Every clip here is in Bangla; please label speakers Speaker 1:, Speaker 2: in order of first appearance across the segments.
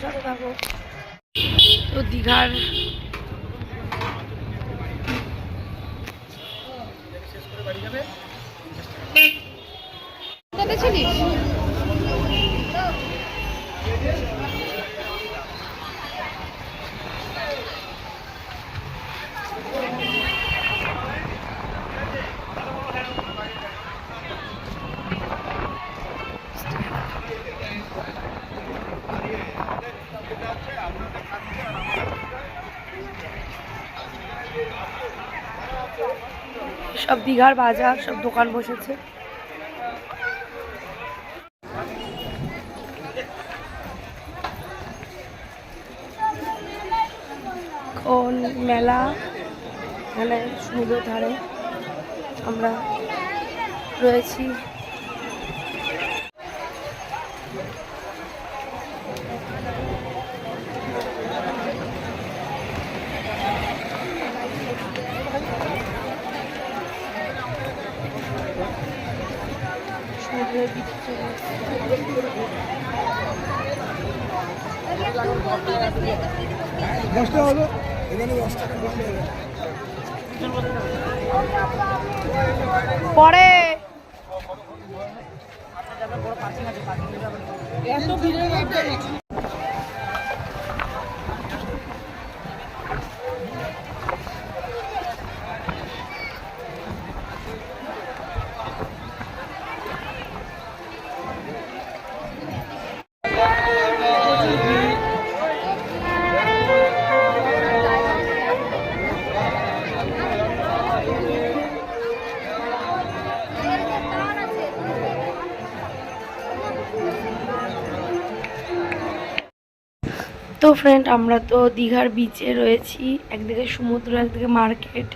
Speaker 1: সাথে থাকো তো দীঘার
Speaker 2: ছিলিস?
Speaker 1: সব দীঘার বাজার সব দোকান বসেছে। কোন মেলা এখানে সমুদ্র ধারে আমরা রয়েছি।
Speaker 3: দশটা হলো? এখানে দশ টাকা
Speaker 1: পরে তো ফ্রেন্ড আমরা তো দীঘার বিচে রয়েছি একদিকে সমুদ্র একদিকে মার্কেট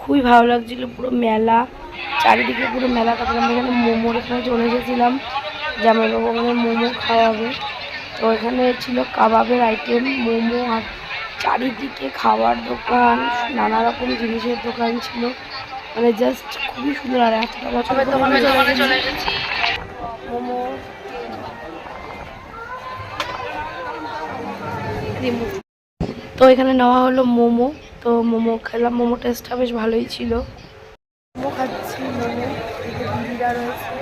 Speaker 1: খুবই ভালো লাগছিল পুরো মেলা চারিদিকে পুরো মেলা তারপরে আমরা এখানে মোমোর এখানে চলে এসেছিলাম জামাইবাবু আমাদের মোমো খাওয়াবে। তো এখানে ছিল কাবাবের আইটেম মোমো আর চারিদিকে খাওয়ার দোকান নানা রকম জিনিসের দোকান ছিল। মানে জাস্ট খুবই সুন্দর আর এতটা বছর দোকানে তো এখানে নেওয়া হলো মোমো। তো মোমো খেলাম। মোমো টেস্টটা বেশ ভালোই ছিল। মোমো খাচ্ছি মোমো। দিদিরা রয়েছে।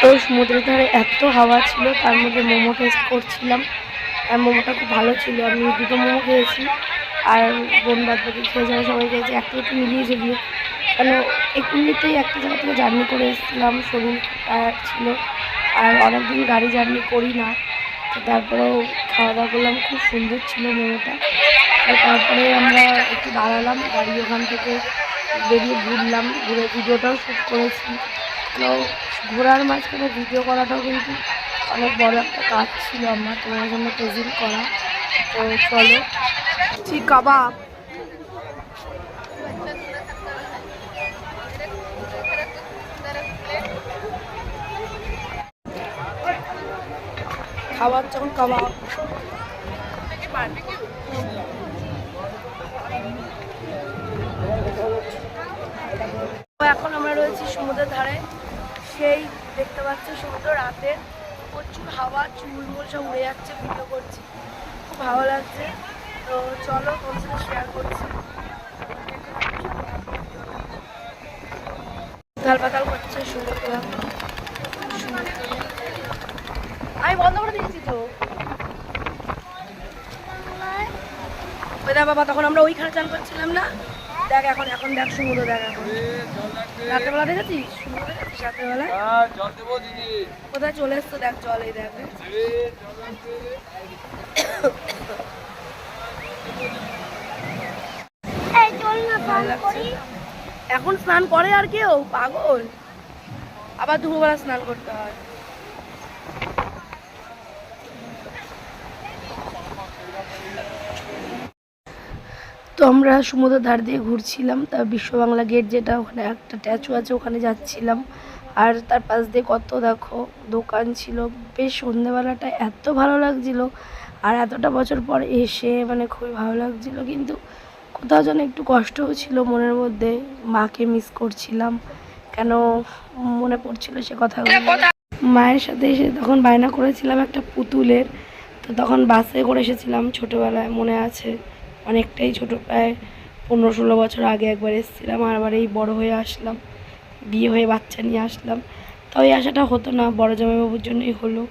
Speaker 1: তো সমুদ্রের ধারে এত হাওয়া ছিল তার মধ্যে মোমো টেস্ট করছিলাম। আর মোমোটা খুব ভালো ছিল। আমি দুটো মোমো খেয়েছি। আর বোন বাদ বাকি খেয়ে যাওয়া সবাই খেয়েছি। একটু একটু মিলিয়ে যদিও কেন এমনিতেই একটা জায়গা থেকে জার্নি করে এসেছিলাম, শরীর টায়ার্ড ছিল। আর অনেকদিন গাড়ি জার্নি করি না, তো তারপরেও খাওয়া দাওয়া করলাম, খুব সুন্দর ছিল মোমোটা তারপরে আমরা একটু দাঁড়ালাম গাড়ি ওখান থেকে বেরিয়ে ঘুরলাম, ঘুরে ভিডিওটাও শ্যুট করেছি। তো ঘোরার মাঝখানে ভিডিও করাটাও কিন্তু অনেক বড় একটা কাজ ছিল আমার তোমার জন্য প্রেজেন্ট করা। তো চলো। কাবাব। খাবার যখন তো এখন আমরা রয়েছি সমুদ্রের ধারে। সেই দেখতে পাচ্ছি সমুদ্র রাতে প্রচুর হাওয়া, চুলমুল সব উড়ে যাচ্ছে, ভিডিও করছি। খুব ভালো লাগছে। তো চলো তোমার সাথে শেয়ার করছি। উথাল পাতাল করছে সমুদ্র সমুদ্র। আমি বন্ধ করে দিয়েছি তো। ওই বাবা তখন আমরা ওইখানে চান করছিলাম না। দেখ এখন এখন দেখ সমুদ্র দেখ এখন। রাত্রেবেলা দেখেছিস? রাত্রেবেলা?
Speaker 3: জল দেবো দিদি।
Speaker 1: কোথায় চলে এসছো? দেখ জল এই দেখ। এখন স্নান করে আর কেউ? পাগল? আবার দুপুরবেলা স্নান করতে হয়। তো আমরা সমুদ্র ধার দিয়ে ঘুরছিলাম তা বিশ্ব বাংলা গেট যেটা ওখানে একটা স্ট্যাচু আছে ওখানে যাচ্ছিলাম। আর তার পাশ দিয়ে কত দেখো দোকান ছিল বেশ সন্ধেবেলাটা এত ভালো লাগছিল। আর এতটা বছর পর এসে মানে খুবই ভালো লাগছিল কিন্তু কোথাও যেন একটু কষ্টও ছিল মনের মধ্যে মাকে মিস করছিলাম। কেন মনে পড়ছিল সে কথাগুলো? মায়ের সাথে এসে তখন বায়না করেছিলাম একটা পুতুলের তো তখন বাসে করে এসেছিলাম ছোটোবেলায় মনে আছে। অনেকটাই ছোটো, প্রায় পনেরো ষোলো বছর আগে একবার এসেছিলাম আর আবার এই বড়ো হয়ে আসলাম, বিয়ে হয়ে বাচ্চা নিয়ে আসলাম। তো এই আশাটা হতো না, বড় জামাইবাবুর জন্যই হলো।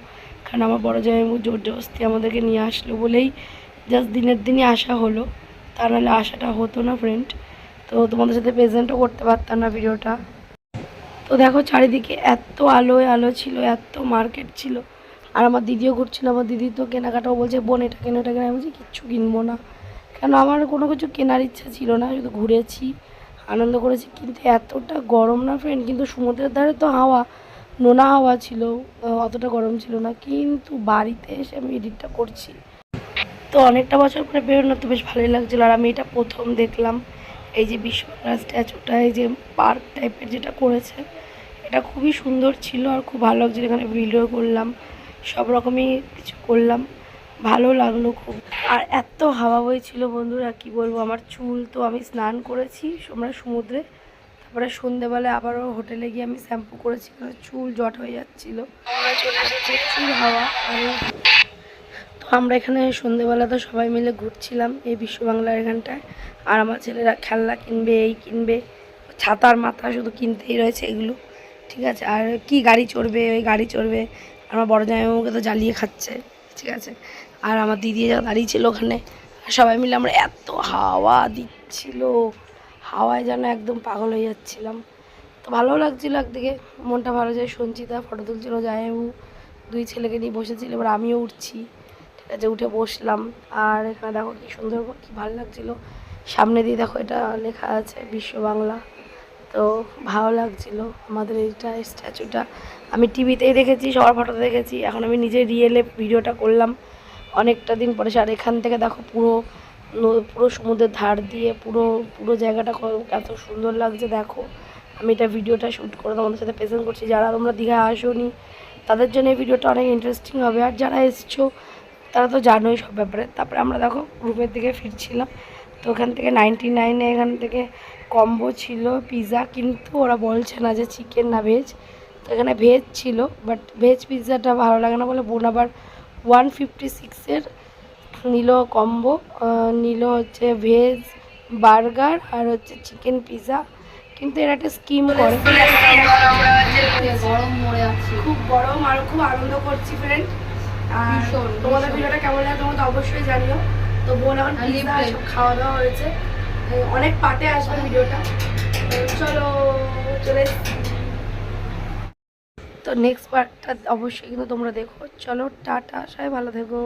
Speaker 1: কারণ আমার বড় জামাইবাবু জোর জবস্তি আমাদেরকে নিয়ে আসলো বলেই জাস্ট দিনের দিনই আসা হলো। তা নাহলে আশাটা হতো না ফ্রেন্ড তো তোমাদের সাথে প্রেজেন্টও করতে পারতাম না ভিডিওটা। তো দেখো চারিদিকে এত আলোয় আলো ছিল, এত মার্কেট ছিল। আর আমার দিদিও ঘুরছিল, আমার দিদি তো কেনাকাটাও বলছে, বোন, এটা কেন এটা কেন? আমি বলছি, কিচ্ছু কিনবো না। কেন আমার কোনো কিছু কেনার ইচ্ছা ছিল না, শুধু ঘুরেছি, আনন্দ করেছি, কিন্তু এতটা গরম না ফ্রেন্ড কিন্তু সমুদ্রের ধারে তো হাওয়া, নোনা হাওয়া ছিল অতটা গরম ছিল না, কিন্তু বাড়িতে এসে আমি এডিটটা করছি। তো অনেকটা বছর পরে বেরোনো তো বেশ ভালোই লাগছিল, আর আমি এটা প্রথম দেখলাম, এই যে বিশ্বকর্মা স্ট্যাচুটা, এই যে পার্ক টাইপের যেটা করেছে, এটা খুবই সুন্দর ছিল আর খুব ভালো লাগছিল, এখানে ভিডিও করলাম, সব রকমই কিছু করলাম। ভালো লাগল খুব। আর এত হাওয়া বইছিল বন্ধুরা কি বলব? আমার চুল তো আমি স্নান করেছি আমরা সমুদ্রে। তারপরে সন্ধেবেলায় আবারও হোটেলে গিয়ে আমি শ্যাম্পু করেছি কারণ চুল জট হয়ে যাচ্ছিল। চলে প্রচুর হাওয়া আর তো আমরা এখানে সন্ধেবেলা তো সবাই মিলে ঘুরছিলাম এই বিশ্ব বাংলার এখানটায়। আর আমার ছেলেরা খেলনা কিনবে এই কিনবে ছাতার মাথা শুধু কিনতেই রয়েছে এগুলো ঠিক আছে? আর কি গাড়ি চড়বে ওই গাড়ি চড়বে। আমার বড় জামাইবাবুকে তো জ্বালিয়ে খাচ্ছে। ঠিক আছে? আর আমার দিদি যা দাঁড়িয়ে ছিল ওখানে। সবাই মিলে আমরা এত হাওয়া দিচ্ছিল। হাওয়ায় যেন একদম পাগল হয়ে যাচ্ছিলাম। তো ভালো লাগছিল একদিকে। মনটা ভালো যায় সঞ্চিতা ফটো তুলছিল জামাইবাবু দুই ছেলেকে নিয়ে বসেছিল, এবার আমিও উঠছি। ঠিক আছে, উঠে বসলাম। আর এখানে দেখো কি সুন্দর কি ভালো লাগছিল। সামনে দিয়ে দেখো এটা লেখা আছে, বিশ্ব বাংলা। তো ভালো লাগছিল আমাদের এইটা স্ট্যাচুটা। আমি টিভিতেই দেখেছি, সবার ফটো দেখেছি। এখন আমি নিজে রিয়েলে ভিডিওটা করলাম। অনেকটা দিন পরে আর এখান থেকে দেখো পুরো পুরো সমুদ্রের ধার দিয়ে পুরো পুরো জায়গাটা এত সুন্দর লাগছে, দেখো। আমি এটা ভিডিওটা শ্যুট করে তোমাদের সাথে প্রেজেন্ট করছি। যারা তোমরা দীঘায় আসোনি, তাদের জন্য এই ভিডিওটা অনেক ইন্টারেস্টিং হবে। আর যারা এসছো, তারা তো জানোই সব ব্যাপারে। তারপরে আমরা দেখো রুমের দিকে ফিরছিলাম। তো ওখান থেকে নাইনটি নাইনে এখান থেকে কম্বো ছিল পিৎজা কিন্তু ওরা বলছে না যে চিকেন না ভেজ এখানে ভেজ ছিল বাট ভেজ পিৎজাটা ভালো লাগে না বলে বোন আবার ওয়ান ফিফটি সিক্সের নিল কম্বো নিল হচ্ছে ভেজ বার্গার আর হচ্ছে চিকেন পিৎজা কিন্তু এরা একটা স্কিম করে।
Speaker 2: গরম মরে আছে।
Speaker 1: খুব গরম আর খুব আনন্দ করছি ফ্রেন্ড আর তোমাদের ভিডিওটা কেমন লাগে তোমরা তো অবশ্যই জানিও। তো বোন এখন পিৎজা সব খাওয়া দাওয়া হয়েছে। অনেক পাটে আসবে ভিডিওটা। চলো চলে। তো নেক্সট পার্টটা অবশ্যই কিন্তু তোমরা দেখো। চলো টাটা সবাই ভালো থেকো।